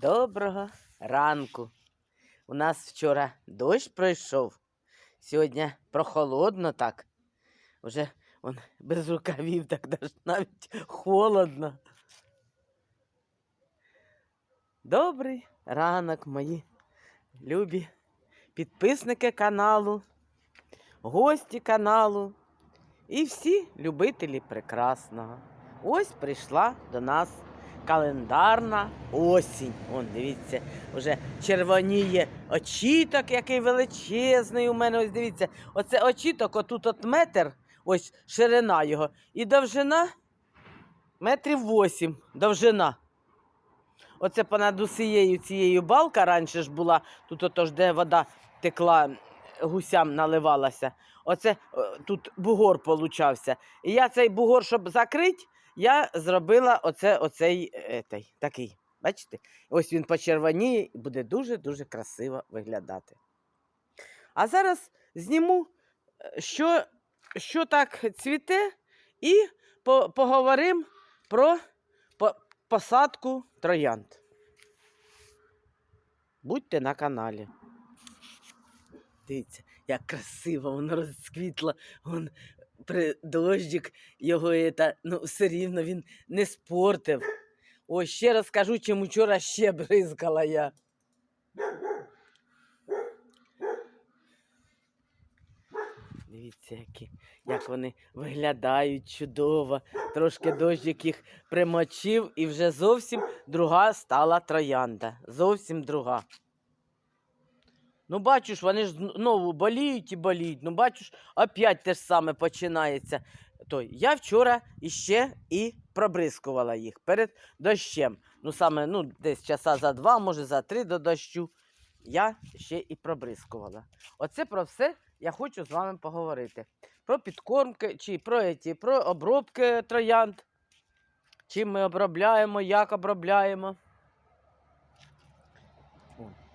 Доброго ранку. У нас вчора дощ пройшов. Сьогодні прохолодно так. Уже он, без рукавів, так навіть холодно. Добрий ранок, мої любі підписники каналу, гості каналу і всі любителі прекрасного. Ось прийшла до нас календарна осінь. Вон, дивіться, вже червоніє очіток, який величезний у мене. Ось дивіться, оце очіток, отут от метр, ось ширина його, і довжина метрів вісім. Довжина. Оце понад усією цією балка раніше ж була, тут отож, де вода текла, гусям наливалася. Оце е, тут бугор получався. І я цей бугор, щоб закрити, я зробила оце, оцей етей, такий. Бачите? Ось він почервоніє і буде дуже-дуже красиво виглядати. А зараз зніму, е, що, що так цвіте, і по, поговоримо про по, посадку троянд. Будьте на каналі. Дивіться, як красиво воно розквітло. Вон, при дощик його это, ну, все рівно він не спортив. Ось ще раз кажу, чим вчора ще бризкала я. Дивіться, які, як вони виглядають чудово. Трошки дощик їх примочив, і вже зовсім друга стала троянда. Зовсім друга. Ну, бачиш, вони ж знову боліють і боліють. Ну, бачиш, опять те ж саме починається. Той. Я вчора іще і пробризкувала їх перед дощем. Ну, саме ну, десь часа за два, може за три до дощу. Я ще і пробризкувала. Оце про все я хочу з вами поговорити. Про підкормки, чи про, еті, про обробки троянд. Чим ми обробляємо, як обробляємо.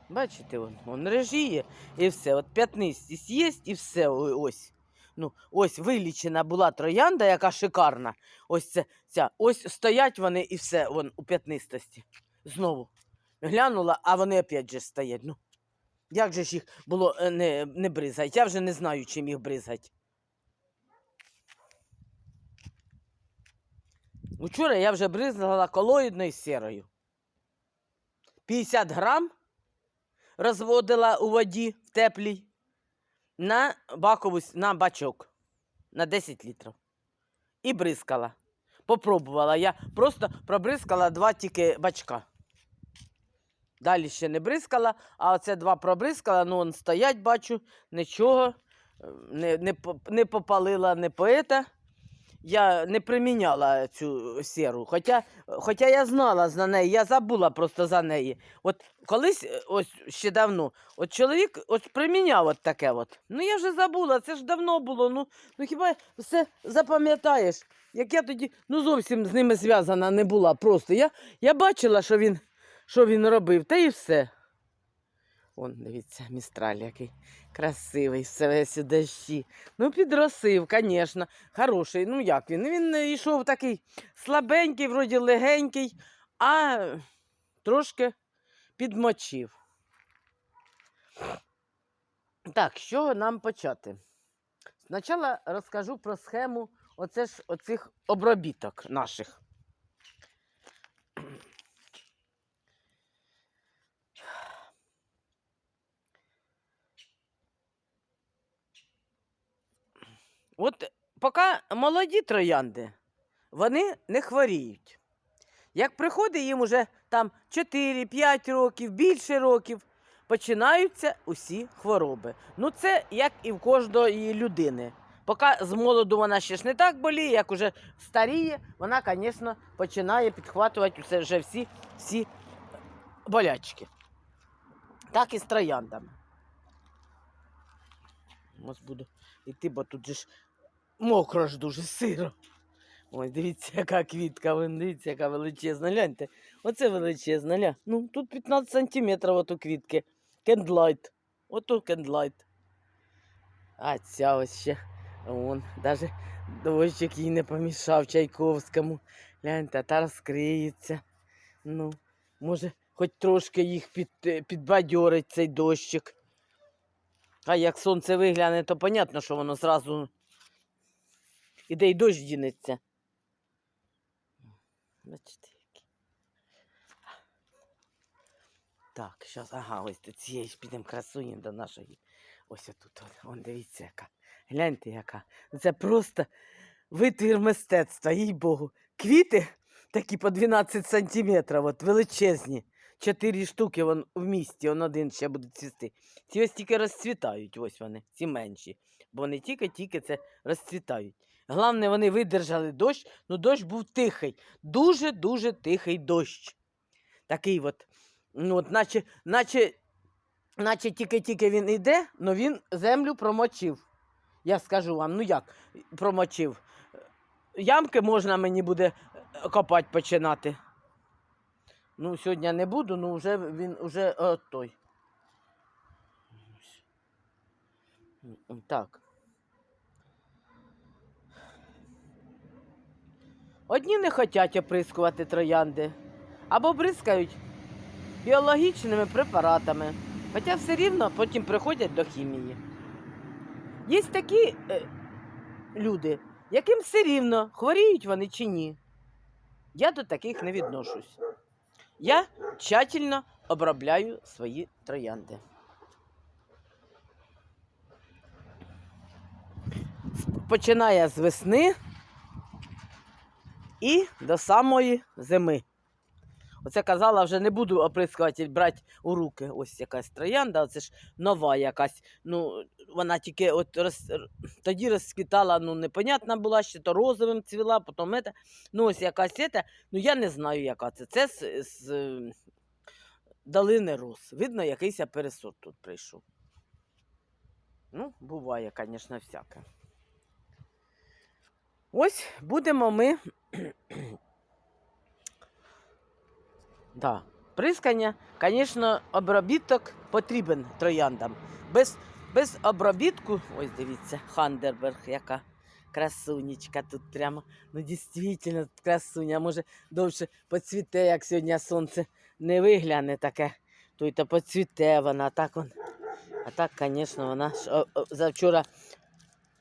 Бачите, вон, вон режіє і все. От п'ятнистість є і все. Ось. Ну, ось вилічена була троянда, яка шикарна. Ось це, ця. Ось стоять вони і все вон, у п'ятнистості. Знову. Глянула, а вони опять же стоять. Ну, як же ж їх було е, не, не бризать? Я вже не знаю, чим їх бризать. Учора я вже бризгала колоїдною сірою. 50 грам розводила у воді в теплій на бакову, на бачок на 10 літрів. І бризкала. Попробувала. Я просто пробризкала два тільки бачка. Далі ще не бризкала, а оце два пробризкала, ну он стоять, бачу, нічого, е, не, не, не попалила, не поета. Я не приміняла цю сіру. Хоча, хоча я знала за неї, я забула просто за неї. От колись, е, ось ще давно, от чоловік от приміняв от таке. От. Ну я вже забула, це ж давно було. Ну, ну хіба все запам'ятаєш? Як я тоді ну зовсім з ними зв'язана не була. Просто я, я бачила, що він, що він робив, та і все. Вон, дивіться, містраль який красивий, все весь у дощі. Ну, підросив, звісно, хороший. Ну як він? Він е, йшов такий слабенький, вроді легенький, а трошки підмочив. Так, чого нам почати? Спочатку розкажу про схему оце ж, оцих обробіток наших. От поки молоді троянди, вони не хворіють. Як приходить їм уже там 4-5 років, більше років, починаються усі хвороби. Ну, це як і в кожної людини. Поки з молоду вона ще ж не так боліє, як уже старіє, вона, звісно, починає підхватувати вже всі, всі болячки. Так і з трояндами. Ось буду йти, бо тут же ж мокро ж дуже сиро. Ось дивіться, яка квітка, дивіться, яка величезна. Гляньте, оце величезна. Ля. Ну, тут 15 сантиметрів от у квітки. Кендлайт. Ото кендлайт. А ця ось ще. Вон, навіть дощик їй не помішав Чайковському. Гляньте, та розкриється. Ну, може, хоч трошки їх під, е, підбадьорить цей дощик. А як сонце вигляне, то понятно, що воно зразу іде й дощ дінеться. Бачите, які. Так, зараз, ага, ось до цієї ж підемо красуні до нашої. Ось отут. от, Вон, дивіться, яка. Гляньте, яка. Це просто витвір мистецтва, їй Богу. Квіти такі по 12 сантиметрів, от величезні. Чотири штуки вон в місті, он один ще буде цвісти. Ці ось тільки розцвітають, ось вони, ці менші. Бо вони тільки-тільки це розцвітають. Головне, вони видержали дощ, ну дощ був тихий. Дуже-дуже тихий дощ. Такий от, ну, от наче, наче, наче тільки-тільки він йде, але він землю промочив. Я скажу вам, ну як промочив. Ямки можна мені буде е, копати починати. Ну, сьогодні не буду, ну вже він вже е, той. Так. Одні не хочуть оприскувати троянди, або бризкають біологічними препаратами, хоча все рівно потім приходять до хімії. Є такі е, люди, яким все рівно, хворіють вони чи ні. Я до таких не відношусь. Я тщательно обробляю свої троянди. Починає з весни і до самої зими. Оце казала, вже не буду оприскувати, брати у руки. Ось якась троянда, оце ж нова якась. Ну, вона тільки от роз... тоді розквітала, ну, непонятна була, ще то розовим цвіла, потім ета. Ну, ось якась ета, ну я не знаю, яка це. Це з, з долини роз. Видно, якийсь я пересорт тут прийшов. Ну, буває, звісно, всяке. Ось будемо ми. да. Прискання, звісно, обробіток потрібен трояндам. Без, без обробітку, ось дивіться, Хандерберг, яка красунечка тут прямо. Ну, дійсно, красуня. Може, довше поцвіте, як сьогодні сонце не вигляне таке, то й то поцвіте вона. Так он. А так, звісно, вона завчора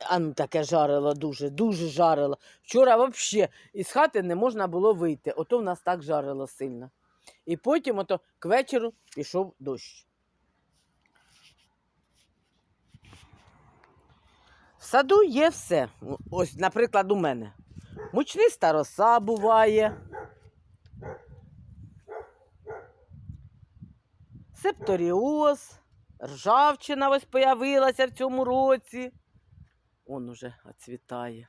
а ну таке жарило дуже, дуже жарило. Вчора взагалі із хати не можна було вийти. Ото в нас так жарило сильно. І потім ото к вечору пішов дощ. В саду є все. Ось, наприклад, у мене. Мучниста роса буває. Септоріоз, ржавчина ось появилася в цьому році. Он уже оцвітає.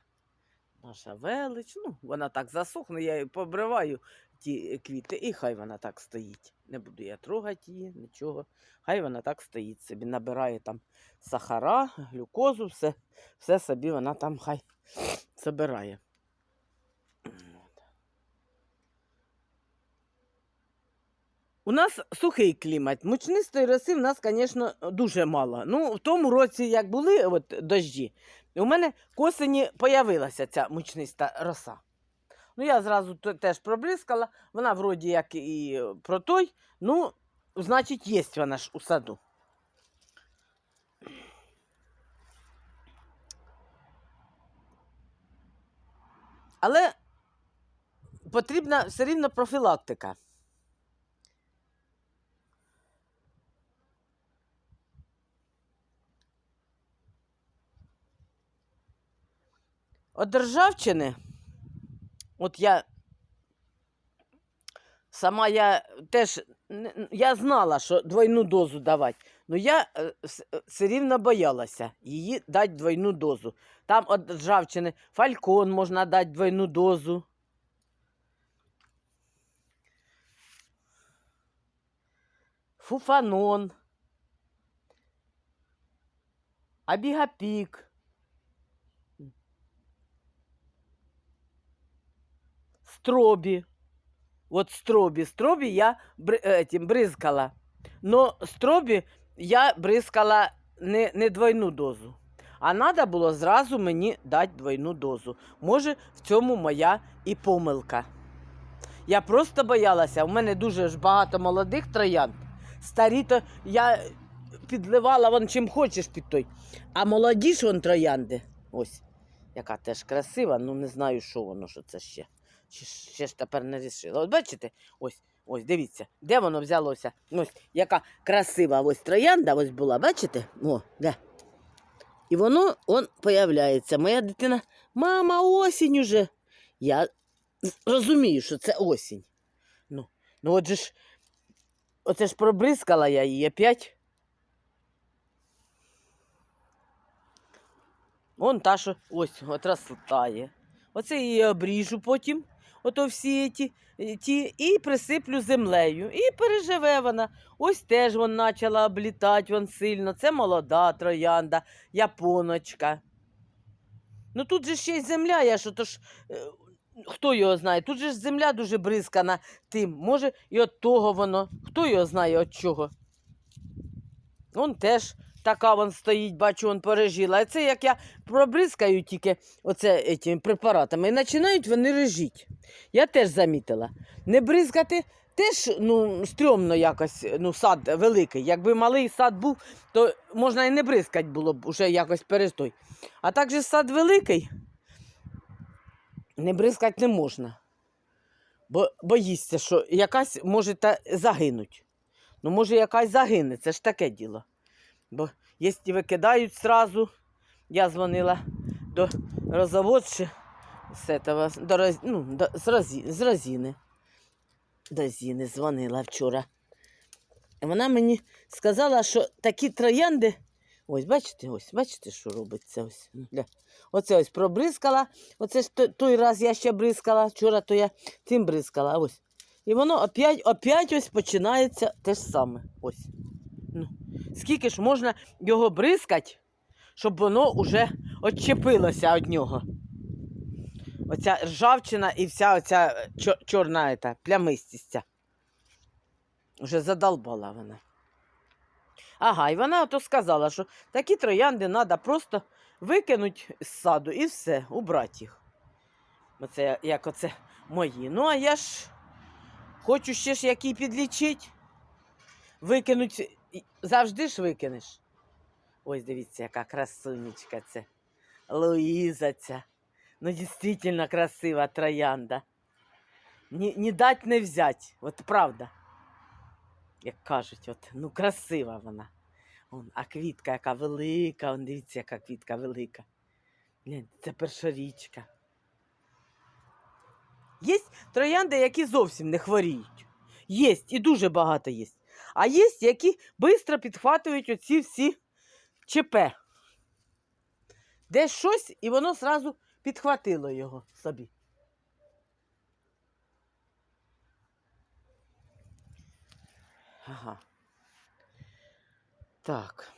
Наша велич. Ну, вона так засохне, я її побриваю ті квіти, і хай вона так стоїть. Не буду я трогати її, нічого. Хай вона так стоїть собі, набирає там сахара, глюкозу, все, все собі вона там хай забирає. У нас сухий клімат. Мучнистої роси в нас, звісно, дуже мало. Ну, в тому році, як були от, дощі, у мене к осені появилася ця мучниста роса. Ну, я зразу теж проблискала, вона вроді як і про той, ну, значить, є вона ж у саду. Але потрібна все рівно профілактика. От державчини, от я сама я теж я знала, що двойну дозу давати, але я е, е, все рівно боялася її дати двойну дозу. Там от державчини фалькон можна дати двойну дозу. Фуфанон. Абігапік. Стробі. Вот стробі. Стробі я этим, бризкала. Но стробі я бризкала не, не двойну дозу. А треба було зразу мені дати двойну дозу. Може, в цьому моя і помилка. Я просто боялася. У мене дуже ж багато молодих троянд. Старі то я підливала вон чим хочеш під той. А молоді ж вон троянди. Ось, яка теж красива, ну не знаю, що воно, що це ще. Ще, ще ж тепер не рішила. От бачите, ось, ось, дивіться, де воно взялося. Ось, яка красива ось троянда ось була, бачите? О, де. І воно он появляється. Моя дитина, мама, осінь уже. Я розумію, що це осінь. Ну, ну от же ж, оце ж пробризкала я її опять. Вон та, що ось от розтає. Оце її обріжу потім, ото всі ті, ті, і присиплю землею. І переживе вона. Ось теж вона почала облітати вон сильно. Це молода троянда, японочка. Ну тут же ще й земля, я що то ж. е, Хто його знає? Тут же ж земля дуже бризкана тим. Може, і от того воно. Хто його знає від чого? Вон теж така вон стоїть, бачу, вон пережила. А це як я пробризкаю тільки оце етими препаратами, і починають вони режіть. Я теж замітила. Не бризкати теж ну, стрьомно якось, ну, сад великий. Якби малий сад був, то можна і не бризкати було б уже якось перестой. А так же сад великий, не бризкати не можна. Бо боїшся, що якась може та загинуть. Ну, може, якась загине, це ж таке діло. Бо якщо викидають зразу, я дзвонила до розаводчи з, этого, до, ну, до, з, Розі, з Розіни. До Зіни дзвонила вчора. Вона мені сказала, що такі троянди. Ось, бачите, ось, бачите, що робиться ось. Ну, Оце ось пробризкала. Оце ж той, раз я ще бризкала, вчора то я цим бризкала. Ось. І воно опять, опять ось починається те ж саме. Ось. Скільки ж можна його бризкати, щоб воно вже відчепилося від нього. Оця ржавчина і вся оця е, чорна ета, плямистість. Вже задолбала вона. Ага, і вона ото сказала, що такі троянди треба просто викинути з саду і все, убрати їх. Оце як оце мої. Ну, а я ж хочу ще ж які підлічити. Викинуть і- завжди ж викинеш. Ось дивіться, яка красунечка це. Луїза ця. Ну, дійсно красива троянда. Ні, ні дать не взять. От правда. Як кажуть, от, ну красива вона. Вон, а квітка яка велика, он, дивіться, яка квітка велика. Це першорічка. Є троянди, які зовсім не хворіють. Є, і дуже багато є. А є, які швидко підхватують оці всі ЧП. Десь щось, і воно зразу підхватило його собі. Ага. Так.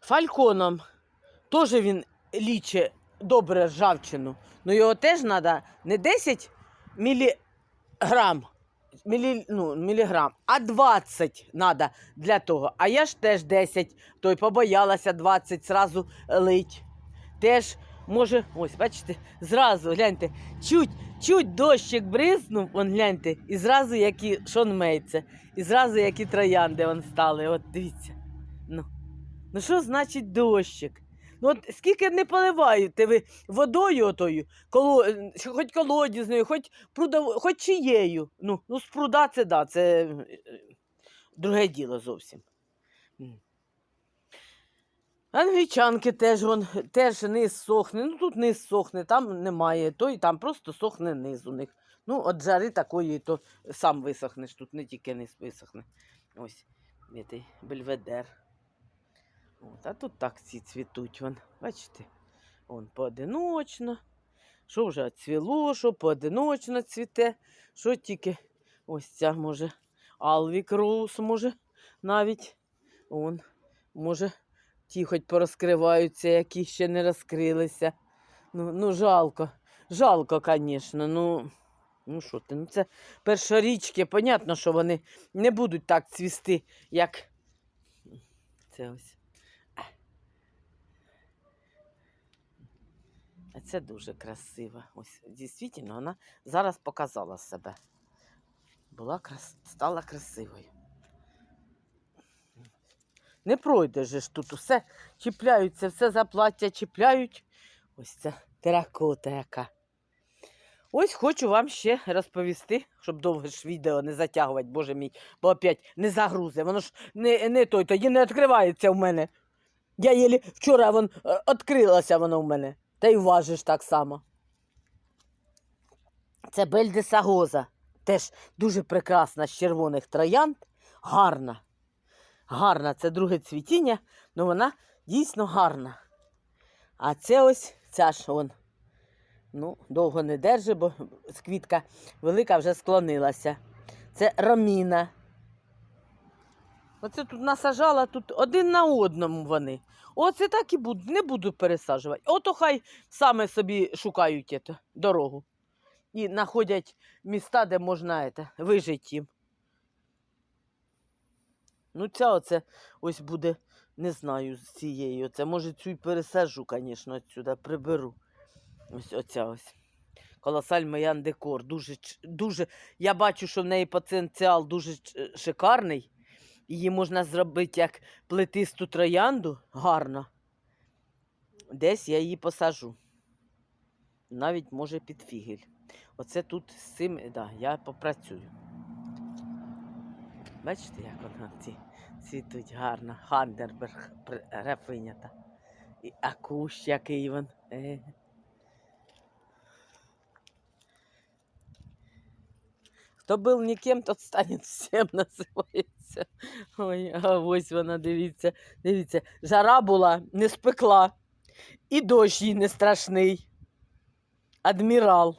Фальконом теж він лічить добре ржавчину. Ну його теж треба не 10 міліграм, мілі, ну, міліграм, а 20 треба для того. А я ж теж 10, той побоялася 20 зразу лить. Теж може, ось, бачите, зразу гляньте, чуть, чуть дощик бризнув, вон гляньте, і зразу які шонмейце, і зразу які троянди вон стали. От дивіться. Ну, ну що значить дощик? Ну от скільки не поливаєте ви водою отою, коло, е, хоч колодізною, хоч, прудов, хоч чиєю. Ну, ну, з пруда це да, це е, друге діло зовсім. Англічанки теж, вон, теж низ сохне. Ну тут низ сохне, там немає, той там просто сохне низ у них. Ну, от жари такої, то сам висохнеш, тут не тільки низ висохне. Ось, бельведер. От, а тут так ці цвітуть, вон, бачите? Вон поодиночно. Що вже цвіло, що поодиночно цвіте, що тільки ось ця може Алвік Роуз, може, навіть. Он, може, ті хоч порозкриваються, які ще не розкрилися. Ну, ну жалко. Жалко, звісно. Ну, ну що ти, ну це першорічки, понятно, що вони не будуть так цвісти, як це ось. А А це дуже красиво. Ось дійсно вона зараз показала себе. Була крас... стала красивою. Не пройде ж тут усе чіпляються, все за плаття чіпляють. Ось це теракота яка. Ось хочу вам ще розповісти, щоб довго ж відео не затягувати, боже мій, бо опять не загрузе. Воно ж не, не той, тоді не відкривається в мене. Я єлі вчора вон, е, відкрилося воно в мене. Та й важиш так само. Це Бельдесагоза. Теж дуже прекрасна з червоних троянд. Гарна. Гарна, це друге цвітіння, але вона дійсно гарна. А це ось ця ж вон. Ну, довго не держи, бо квітка велика вже склонилася. Це роміна. Оце тут насажала тут один на одному вони. Оце так і буду, не буду пересаджувати. Ото хай саме собі шукають ето, дорогу. І знаходять міста, де можна ето, вижити їм. Ну, ця оце ось буде, не знаю, з цієї. Оце, може, цю й пересаджу, звісно, отсюди приберу. Ось оця ось. Колосаль Маян Декор. Дуже, дуже, я бачу, що в неї потенціал дуже шикарний. Її можна зробити як плетисту троянду гарно. Десь я її посажу. Навіть може під фігель. Оце тут з цим, да, я попрацюю. Бачите, як вона ці цвітуть гарно. Хандерберг рефинята. І акущ, який він. Е. Хто був ніким, тот стане всім називається. Ой, а ось вона, дивіться, дивіться. Жара була, не спекла. І дощ їй не страшний. Адмірал.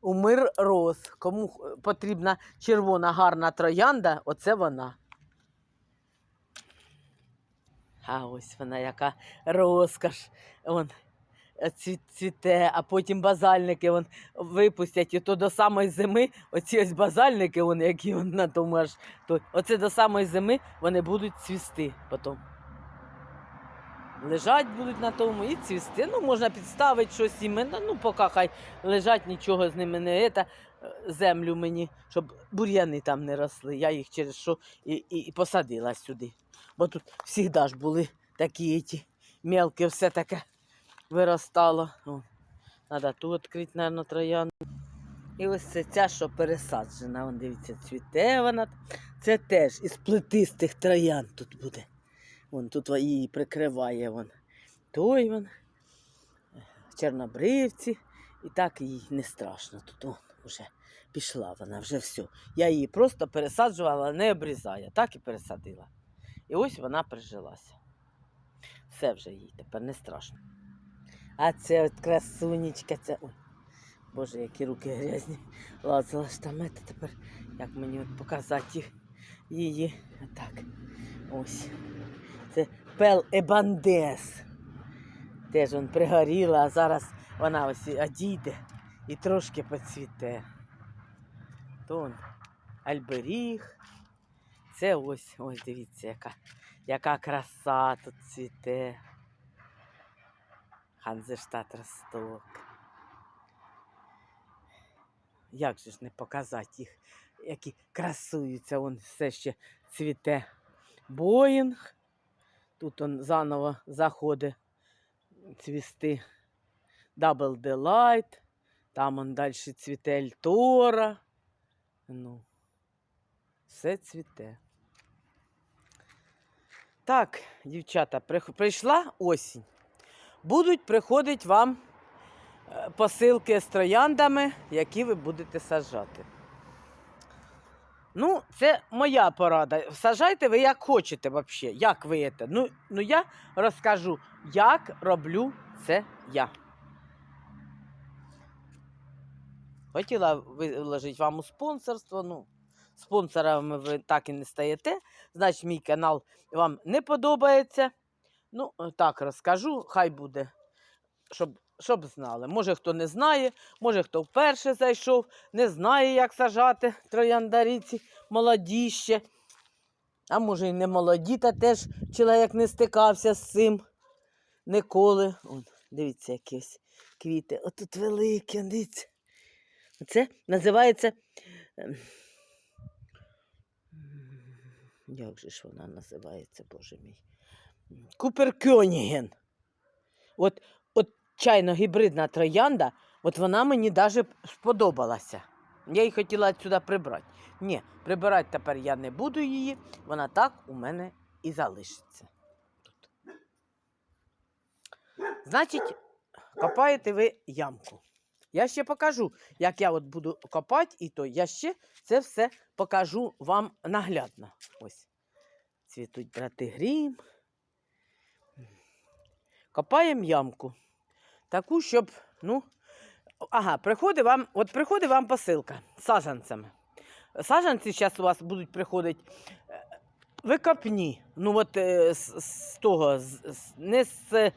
Умир роз. Кому потрібна червона гарна троянда, оце вона. А ось вона яка розкаш. Вон, цвіте, а потім базальники вон, випустять. І то до самої зими оці ось базальники, вон, які вон, на тому аж. То, оце до самої зими вони будуть цвісти потім. Лежать будуть на тому і цвісти. Ну, можна підставити щось іменно, ну, поки хай лежать, нічого з ними не ета, е, землю мені, щоб бур'яни там не росли. Я їх через що і, і, і посадила сюди. Бо тут завжди ж були такі ті мелкі, все таке виростало. О, Треба ту відкрити, мабуть, троян. І ось це ця, що пересаджена. Вон, дивіться, цвіте вона. Це теж із плетистих троян тут буде. Вон тут її прикриває вон. Той вон. Чорнобривці. І так їй не страшно. Тут вон, вже пішла вона, вже все. Я її просто пересаджувала, не обрізаю. Так і пересадила. І ось вона прижилася. Все вже їй тепер не страшно. А це от красунечка, це. Ой, Боже, які руки грязні. Лазила ж там это тепер, як мені от показати її. Так. Ось. Це пел ебандес. Теж он пригоріла, а зараз вона ось одійде і трошки поцвіте. То он альберіг. Це ось, ось дивіться, яка, яка краса тут цвіте. Ханзештат Росток. Як же ж не показати їх, які красуються, вон все ще цвіте. Боїнг. Тут он заново заходить цвісти Double Delight. Там он далі цвіте Ельтора. Ну, все цвіте. Так, дівчата, прийшла осінь. Будуть приходити вам е, посилки з трояндами, які ви будете саджати. Ну, це моя порада. Сажайте ви як хочете взагалі. Як ви це? Ну, ну я розкажу, як роблю це я. Хотіла виложити вам у спонсорство. Ну, спонсорами ви так і не стаєте. Значить, мій канал вам не подобається. Ну, так розкажу, хай буде, щоб, щоб знали. Може, хто не знає, може, хто вперше зайшов, не знає, як сажати трояндаріці молоді ще. А може, і не молоді, та теж чоловік не стикався з цим ніколи. От. Дивіться, якісь квіти. Отут великі, дивіться. Це називається. ем, Як же ж вона називається, боже мій? Куперкьоніген. От, от чайно гібридна троянда, от вона мені навіть сподобалася. Я її хотіла сюди прибрати. Ні, прибирати тепер я не буду її, вона так у мене і залишиться. Тут. Значить, копаєте ви ямку. Я ще покажу, як я от буду копати, і то я ще це все покажу вам наглядно. Ось. Цвітуть брати грім. Копаємо ямку. Таку, щоб, ну, ага, приходить вам, от приходить вам посилка з саджанцями. Саджанці зараз у вас будуть приходити е, викопні. Ну, от е, з, з того, з, не з, е,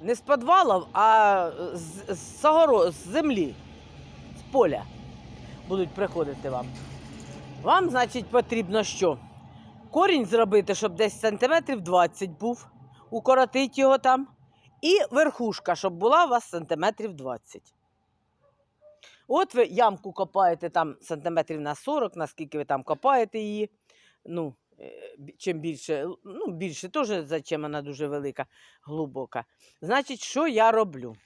не з підвалів, а з, з, огоро- з землі, з поля будуть приходити вам. Вам, значить, потрібно що? Корінь зробити, щоб десь сантиметрів 20 був, укоротити його там. І верхушка, щоб була у вас сантиметрів 20. От ви ямку копаєте там сантиметрів на 40, наскільки ви там копаєте її. Ну, е, чим більше, ну, більше теж, зачем вона дуже велика, глибока. Значить, що я роблю?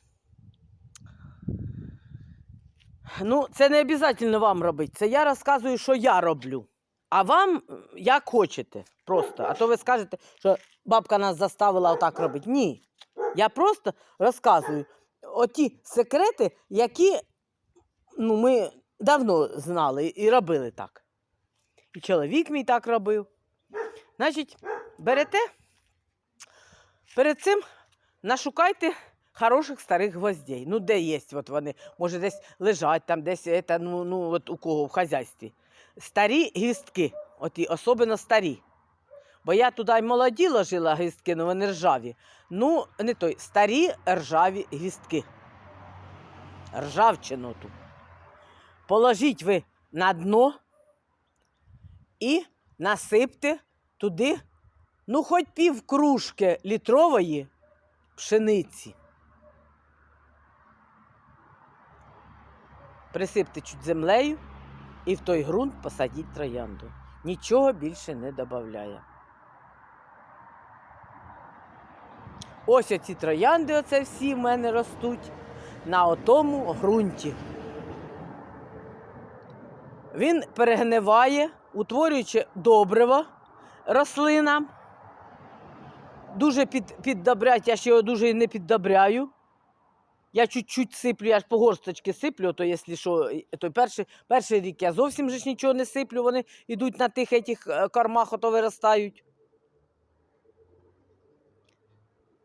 Ну, це не обов'язково вам робити. Це я розказую, що я роблю. А вам як хочете. Просто. А то ви скажете, що бабка нас заставила отак робити. Ні. Я просто розказую оті секрети, які ну, ми давно знали і робили так. І чоловік мій так робив. Значить, берете, перед цим нашукайте хороших старих гвоздей. Ну, де є от вони? Може, десь лежать там, десь это, ну, ну, от у кого в хазяйстві. Старі гвіздки, оті, особливо старі. Бо я туди й молоді ложила гвіздки, але вони ржаві. Ну, не той, старі ржаві гвіздки. Ржавчину ту. Положіть ви на дно і насипте туди, ну, хоч пів кружки літрової пшениці. Присипте чуть землею і в той ґрунт посадіть троянду. Нічого більше не додає. Ось оці троянди, оце всі в мене ростуть на отому ґрунті. Він перегниває, утворюючи добриво рослинам. Дуже під, піддобрять, я ще його дуже і не піддобряю. Я чуть-чуть сиплю, я ж по горсточки сиплю, то якщо що, то перший, перший рік я зовсім ж нічого не сиплю, вони йдуть на тих етих е, кормах, ото виростають.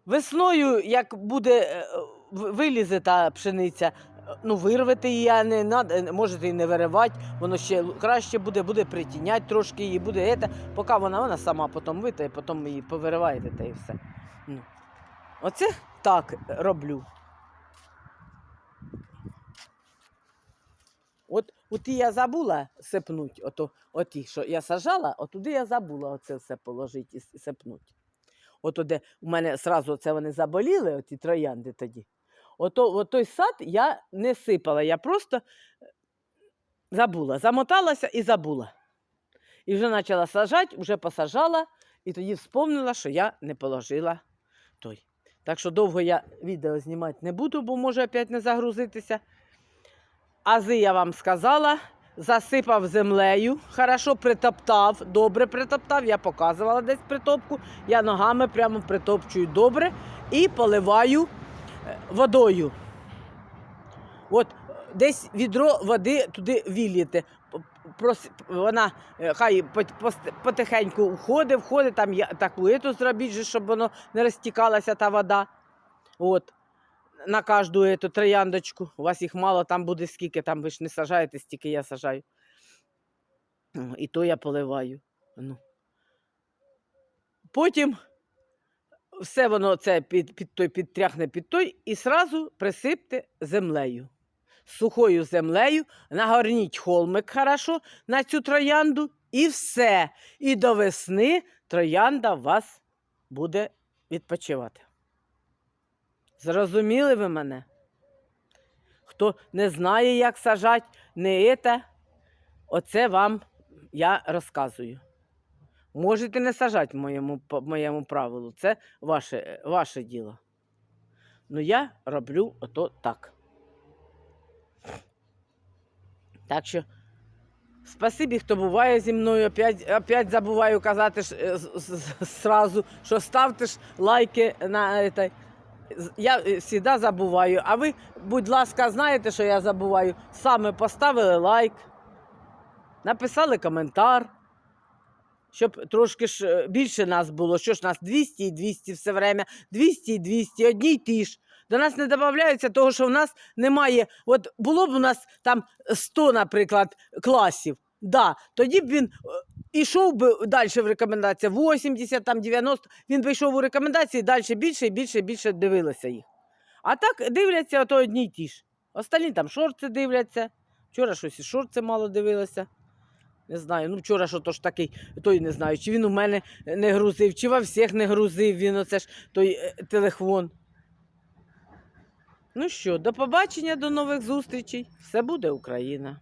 Весною, як буде е, вилізе та пшениця, е, ну вирвете її, а не е, можете і не виривати, воно ще краще буде, буде притіняти трошки її, буде ета, поки вона, вона сама потім витає, потім її повириваєте та і все. Ну. Оце так роблю. От, і я забула сипнуть, ото, оті, що я сажала, отуди я забула оце все положити і с- Ото де у мене сразу це вони заболіли, оті троянди тоді. Ото, от той сад я не сипала, я просто е, забула, замоталася і забула. І вже почала сажати, вже посажала, і тоді вспомнила, що я не положила той. Так що довго я відео знімати не буду, бо може опять не загрузитися. Ази я вам сказала, засипав землею, хорошо притоптав, добре притоптав, я показувала десь притопку. Я ногами прямо притопчую добре і поливаю е, водою. От десь відро води туди віліте. Вона е, хай потихеньку входить, входить, там таку ету зробіть, щоб воно не розтікалася та вода. От на кожну эту трояндочку. У вас їх мало, там буде скільки, там ви ж не сажаєте, стільки я сажаю. І то я поливаю. Ну. Потім все воно це під, під той підтряхне під той і сразу присипте землею. Сухою землею, нагорніть холмик хорошо на цю троянду, і все. І до весни троянда вас буде відпочивати. Зрозуміли ви мене? Хто не знає, як сажати, не це, оце вам я розказую. Можете не сажати моєму, по моєму правилу, це ваше, ваше діло. Ну я роблю ото так. Так що, спасибі, хто буває зі мною. Опять, опять забуваю казати ж, зразу, що ставте ж лайки на этой. Я завжди забуваю. А ви, будь ласка, знаєте, що я забуваю? Саме поставили лайк, написали коментар, щоб трошки ж е, більше нас було. Що ж нас 200 і 200 все время, 200 і 200, одні й ті ж. До нас не додаються того, що в нас немає. От було б у нас там 100, наприклад, класів. Да, тоді б він е, ішов би далі в рекомендації 80, там 90, він би йшов у рекомендації далі більше і більше і більше дивилися їх. А так дивляться ото одні й ті ж. Останні там шорти дивляться. Вчора щось і шорти мало дивилися. Не знаю, ну вчора що то ж такий, той не знаю, чи він у мене не грузив, чи во всіх не грузив він оце ж той е, телефон. Ну що, до побачення, до нових зустрічей. Все буде Україна.